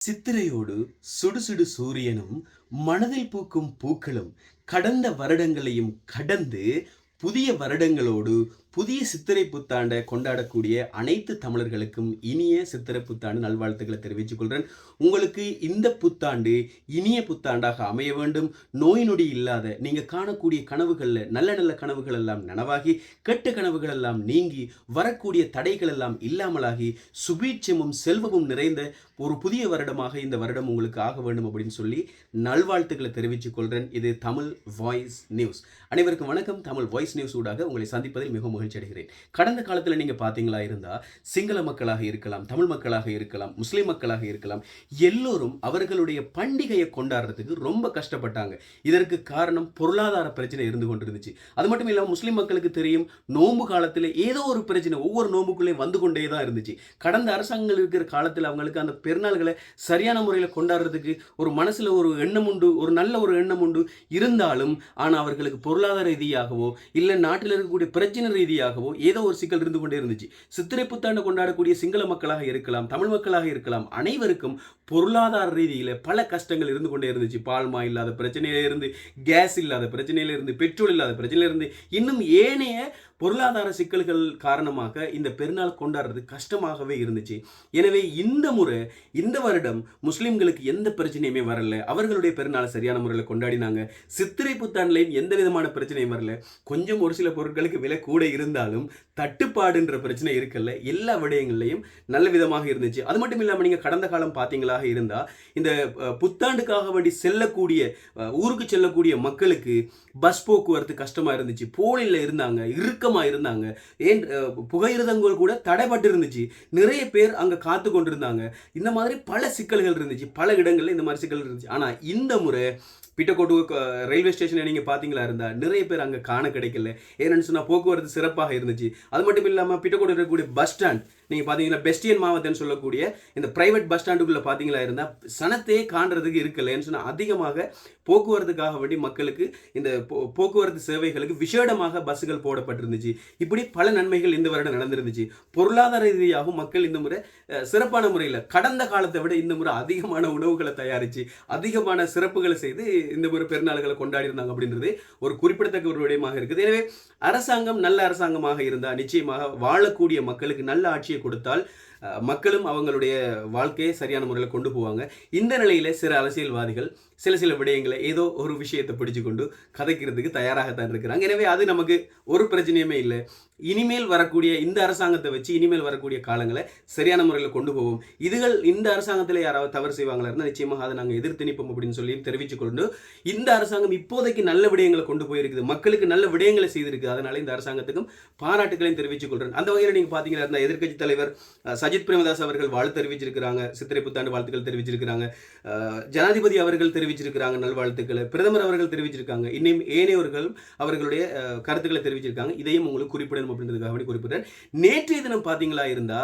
சித்திரையோடு சுடுசுடு சூரியனும் மனதில் பூக்கும் பூக்களும் கடந்த வருடங்களையும் கடந்து புதிய வருடங்களோடு புதிய சித்திரை புத்தாண்டை கொண்டாடக்கூடிய அனைத்து தமிழர்களுக்கும் இனிய சித்திரை புத்தாண்டு நல்வாழ்த்துக்களை தெரிவித்துக் கொள்கிறேன் உங்களுக்கு இந்த புத்தாண்டு இனிய புத்தாண்டாக அமைய வேண்டும். நோய் நொடி இல்லாத நீங்கள் காணக்கூடிய கனவுகளில் நல்ல நல்ல கனவுகள் எல்லாம் நனவாகி கெட்ட கனவுகள் எல்லாம் நீங்கி வரக்கூடிய தடைகள் எல்லாம் இல்லாமலாகி சுபீட்சமும் செல்வமும் நிறைந்த ஒரு புதிய வருடமாக இந்த வருடம் உங்களுக்கு ஆக வேண்டும் அப்படின்னு சொல்லி நல்வாழ்த்துக்களை தெரிவித்துக் கொள்கிறேன் இது தமிழ் வாய்ஸ் நியூஸ். அனைவருக்கும் வணக்கம். தமிழ் வாய்ஸ் நியூஸ் ஊடாக உங்களை சந்திப்பதில் மிகவும் மகிழ்ச்சி அடைகிறேன் கடந்த காலத்தில் நீங்கள் பார்த்தீங்களா இருந்தால் சிங்கள மக்களாக இருக்கலாம் தமிழ் மக்களாக இருக்கலாம் முஸ்லீம் மக்களாக இருக்கலாம் எல்லோரும் அவர்களுடைய பண்டிகையை கொண்டாடுறதுக்கு ரொம்ப கஷ்டப்பட்டாங்க. இதற்கு காரணம் பொருளாதார பிரச்சனை இருந்து கொண்டிருந்துச்சு. அது மட்டும் இல்லாமல் முஸ்லீம் மக்களுக்கு தெரியும் நோன்பு காலத்தில் ஏதோ ஒரு பிரச்சனை ஒவ்வொரு நோன்புக்குள்ளேயும் வந்து கொண்டே தான் இருந்துச்சு. கடந்த அரசாங்கங்கள் இருக்கிற காலத்தில் அவங்களுக்கு அந்த பெருநாள்களை சரியான முறையில் கொண்டாடுறதுக்கு ஒரு மனசில் ஒரு எண்ணம் உண்டு ஒரு நல்ல ஒரு எண்ணம் உண்டு இருந்தாலும் ஆனால் அவர்களுக்கு பொருளாதார ரீதியாகவோ இல்லை நாட்டில் இருக்கக்கூடிய பிரச்சனை ரீதியாகவோ ஏதோ ஒரு சிக்கல் இருந்து கொண்டே இருந்துச்சு. சித்திரை புத்தாண்டு கொண்டாடக்கூடிய சிங்கள மக்களாக இருக்கலாம் தமிழ் மக்களாக இருக்கலாம் அனைவருக்கும் பொருளாதார ரீதியில் பல கஷ்டங்கள் இருந்து கொண்டே இருந்துச்சு. பால்மா இல்லாத பிரச்சனையில இருந்து கேஸ் இல்லாத பிரச்சனையில இருந்து பெட்ரோல் இல்லாத பிரச்சனையில இருந்து இன்னும் ஏனைய பொருளாதார சிக்கல்கள் காரணமாக இந்த பெருநாள் கொண்டாடுறது கஷ்டமாகவே இருந்துச்சு. எனவே இந்த முறை இந்த வருடம் முஸ்லிம்களுக்கு எந்த பிரச்சனையுமே வரல. அவர்களுடைய பெருநாளை சரியான முறையில் கொண்டாடினாங்க. சித்திரை புத்தாண்டுலையும் எந்த விதமான பிரச்சனையும் வரல. கொஞ்சம் ஒரு சில பொருட்களுக்கு விலை கூட இருந்தாலும் தட்டுப்பாடுன்ற பிரச்சனை இருக்கல்ல. எல்லா விடயங்கள்லையும் நல்ல விதமாக இருந்துச்சு. அது மட்டும் இல்லாமல் நீங்கள் கடந்த காலம் பார்த்தீங்களாக இருந்தால் இந்த புத்தாண்டுக்காக வேண்டி செல்லக்கூடிய ஊருக்கு செல்லக்கூடிய மக்களுக்கு பஸ் போக்குவரத்து கஷ்டமாக இருந்துச்சு. போலில் இருந்தாங்க. இறுக்கமாக இருந்தாங்க ஏன் புகையிரதங்கள் கூட தடைப்பட்டு இருந்துச்சு நிறைய பேர் அங்கே காத்து கொண்டிருந்தாங்க. இந்த மாதிரி பல சிக்கல்கள் இருந்துச்சு. பல இடங்களில் இந்த மாதிரி சிக்கல் இருந்துச்சு. ஆனால் இந்த முறை பிட்டக்கோட்டு ரயில்வே ஸ்டேஷனை நீங்கள் பார்த்தீங்களா இருந்தால் நிறைய பேர் அங்கே காண கிடைக்கல. ஏன்னு சொன்னால் போக்குவரத்து சிறப்பாக இருந்துச்சு. அது மட்டும் இல்லாமல் பிட்டக்கோட்டு இருக்கக்கூடிய பஸ் ஸ்டாண்ட் நீங்கள் பார்த்தீங்கன்னா பெஸ்டியன் மாவட்டம்னு சொல்லக்கூடிய இந்த பிரைவேட் பஸ் ஸ்டாண்டுக்குள்ளே பார்த்தீங்களா இருந்தால் சனத்தையே காண்றதுக்கு இருக்கலைன்னு சொன்னால் அதிகமாக போக்குவரத்துக்காக வேண்டி மக்களுக்கு இந்த போ- போக்குவரத்து சேவைகளுக்கு விஷேடமாக பஸ்ஸுகள் போடப்பட்டிருந்துச்சு. இப்படி பல நன்மைகள் இந்த வருடம் நடந்திருந்துச்சு. பொருளாதார ரீதியாகவும் மக்கள் இந்த முறை சிறப்பான முறையில் கடந்த காலத்தை விட இந்த முறை அதிகமான உணவுகளை தயாரித்து அதிகமான சிறப்புகளை செய்து இந்த முறை பெருநாள்களை கொண்டாடி இருந்தாங்க அப்படின்றது ஒரு குறிப்பிடத்தக்க ஒரு விடயமாக இருக்குது. எனவே அரசாங்கம் நல்ல அரசாங்கமாக இருந்தால் நிச்சயமாக வாழக்கூடிய மக்களுக்கு நல்ல ஆட்சியை கொடுத்தால் மக்களும் அவங்களுடைய வாழ்க்கையை சரியான முறையில் கொண்டு போவாங்க. இந்த நிலையில் சில அரசியல்வாதிகள் சில சில விடயங்களை ஏதோ ஒரு விஷயத்தை பிடிச்சு கொண்டு கதைக்கிறதுக்கு தயாராகத்தான் இருக்கிறாங்க. எனவே அது நமக்கு ஒரு பிரச்சனையுமே இல்லை. இனிமேல் வரக்கூடிய இந்த அரசாங்கத்தை வச்சு இனிமேல் வரக்கூடிய காலங்களை சரியான முறையில் கொண்டு போவோம். இதுகள் இந்த அரசாங்கத்தில் யாராவது தவறு செய்வாங்களா இருந்தால் நிச்சயமாக அதை நாங்கள் எதிர்த்து நிற்போம் அப்படின்னு சொல்லி தெரிவித்துக்கொண்டு இந்த அரசாங்கம் இப்போதைக்கு நல்ல விடயங்களை கொண்டு போயிருக்குது. மக்களுக்கு நல்ல விடயங்களை செய்திருக்கு. அதனால இந்த அரசாங்கத்துக்கும் பாராட்டுகளையும் தெரிவித்துக் கொள்கிறேன் அந்த வகையில் நீங்கள் பார்த்தீங்கன்னா எதிர்க்கட்சி தலைவர் அஜித் பிரேமதாஸ் அவர்கள் வாழ்த்து தெரிவிச்சிருக்கிறாங்க சித்திரை புத்தாண்டு வாழ்த்துக்கள் தெரிவிச்சிருக்கிறாங்க ஜனாதிபதி அவர்கள் தெரிவிச்சிருக்கிறாங்க நல்வாழ்த்துக்களை பிரதமர் அவர்கள் தெரிவிச்சிருக்காங்க இன்னும் ஏனையவர்கள் அவர்களுடைய கருத்துக்களை தெரிவிச்சிருக்காங்க இதையும் உங்களுக்கு குறிப்பிடணும் அப்படின்றதுக்காக வேண்டி குறிப்பிடுறேன். நேற்றைய தினம் பார்த்தீங்களா இருந்தா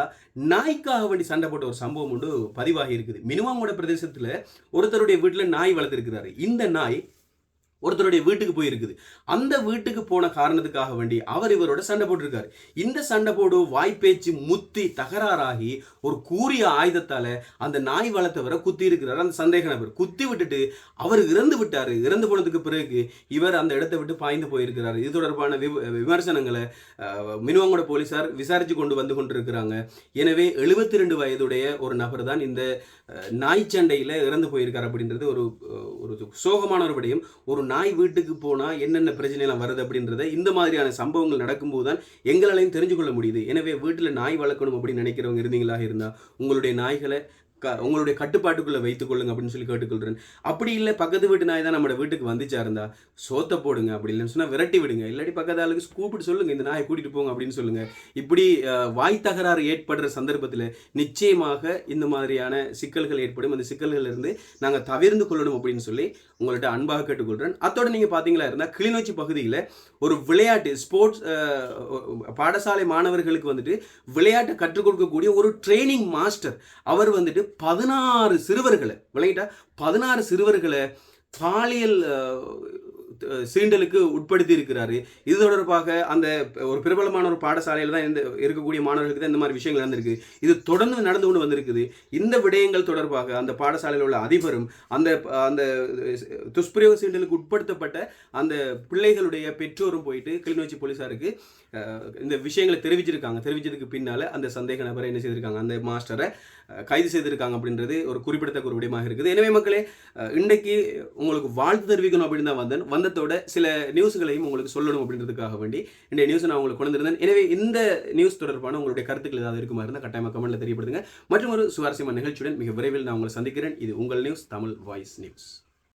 நாய்க்காக வேண்டி சண்டை போட்ட ஒரு சம்பவம் ஒன்று பதிவாகி இருக்குது. மினிமமோட பிரதேசத்தில் ஒருத்தருடைய வீட்டில் நாய் வளர்த்துருக்கிறாரு. இந்த நாய் ஒருத்தருடைய வீட்டுக்கு போயிருக்குது. அந்த வீட்டுக்கு போன காரணத்துக்காக வேண்டி அவர் இவரோட சண்டை போட்டிருக்காரு. இந்த சண்டை போடு வாய்ப்பேச்சு முத்தி தகராறாகி ஒரு கூறிய ஆயுதத்தால அந்த நாய் வளர்த்தவரை குத்தி இருக்கிறார் அந்த சந்தேக நபர். குத்தி விட்டுட்டு அவர் இறந்து விட்டார். இறந்து போனதுக்கு பிறகு இவர் அந்த இடத்தை விட்டு பாய்ந்து போயிருக்கிறார். இது தொடர்பான விமர்சனங்களை மினுவங்கோட போலீசார் விசாரிச்சு கொண்டு வந்து கொண்டிருக்கிறாங்க. எனவே எழுபத்தி ரெண்டு வயதுடைய ஒரு நபர் தான் இந்த நாய் சண்டையில் இறந்து போயிருக்கார் அப்படின்றது ஒரு ஒரு சோகமான ஒரு விடயம். ஒரு நாய் வீட்டுக்கு போனால் என்னென்ன பிரச்சனைலாம் வருது அப்படின்றத இந்த மாதிரியான சம்பவங்கள் நடக்கும்போது தான் எங்களாலையும் தெரிஞ்சு கொள்ள முடியுது. எனவே வீட்டில் நாய் வளர்க்கணும் அப்படின்னு நினைக்கிறவங்க இருந்தீங்களா இருந்தால் உங்களுடைய நாய்களை க உங்களுடைய கட்டுப்பாட்டுக்குள்ளே வைத்துக் கொள்ளுங்க அப்படின்னு சொல்லி கேட்டுக்கொள்கிறேன் அப்படி இல்லை பக்கத்து வீட்டு நாய் தான் நம்ம வீட்டுக்கு வந்துச்சா இருந்தா சோத்த போடுங்க அப்படி இல்லைன்னு சொன்னால் விரட்டி விடுங்க. இல்லாட்டி பக்கத்து ஆளுக்கு கூப்பிட்டு சொல்லுங்க இந்த நாயை கூட்டிட்டு போங்க அப்படின்னு சொல்லுங்க. இப்படி வாய் தகராறு ஏற்படுற சந்தர்ப்பத்தில் நிச்சயமாக இந்த மாதிரியான சிக்கல்கள் ஏற்படும். அந்த சிக்கல்கள் இருந்து நாங்கள் தவிர்ந்து கொள்ளணும் அப்படின்னு சொல்லி உங்கள்கிட்ட அன்பாக கேட்டுக்கொள்கிறேன் அத்தோட நீங்கள் பார்த்தீங்களா இருந்தால் கிளிநொச்சி பகுதியில் ஒரு விளையாட்டு ஸ்போர்ட்ஸ் பாடசாலை மாணவர்களுக்கு வந்துட்டு விளையாட்டை கற்றுக் கொடுக்கக்கூடிய ஒரு ட்ரைனிங் மாஸ்டர். அவர் வந்துட்டு பதினாறு சிறுவர்களை விளையாட்டா பதினாறு சிறுவர்களை பாலியல் சீண்டலுக்கு உட்படுத்தி இருக்கிறாரு இது தொடர்பாக அந்த ஒரு பிரபலமான ஒரு பாடசாலையில் தான் இந்த இருக்கக்கூடிய மாணவர்களுக்கு தான் இந்த மாதிரி விஷயங்கள் நடந்திருக்கு. இது தொடர்ந்து நடந்து கொண்டு வந்திருக்குது. இந்த விடயங்கள் தொடர்பாக அந்த பாடசாலையில் உள்ள அதிபரும் அந்த அந்த துஷ்பிரயோக சீண்டலுக்கு உட்படுத்தப்பட்ட அந்த பிள்ளைகளுடைய பெற்றோரும் போயிட்டு கிளிநொச்சி போலீஸாருக்கு இந்த விஷயங்களை தெரிவிச்சிருக்காங்க. தெரிவிச்சதுக்கு பின்னால அந்த சந்தேக நபரை என்ன செய்திருக்காங்க? அந்த மாஸ்டரை கைது செய்திருக்காங்க அப்படின்றது ஒரு குறிப்பிடத்தக்க ஒரு விடயமாக இருக்குது. எனவே மக்களே அஹ், இன்றைக்கு உங்களுக்கு வாழ்த்து தெரிவிக்கணும் அப்படின்னு தான் வந்தேன். சம்பந்தத்தோட சில நியூஸ்களையும் உங்களுக்கு சொல்லணும் அப்படின்றதுக்காக வேண்டி இந்த நியூஸ் நான் உங்களுக்கு கொண்டிருந்தேன் எனவே இந்த நியூஸ் தொடர்பான உங்களுடைய கருத்துக்கள் ஏதாவது இருக்குமா இருந்தால் கட்டாயமாக கமெண்ட்டில் தெரியப்படுத்துங்க. மற்றும் ஒரு சுவாரஸ்யமான நிகழ்ச்சியுடன் மிக விரைவில் நான் உங்களை சந்திக்கிறேன். இது உங்கள் நியூஸ் தமிழ் வாய்ஸ் நியூஸ்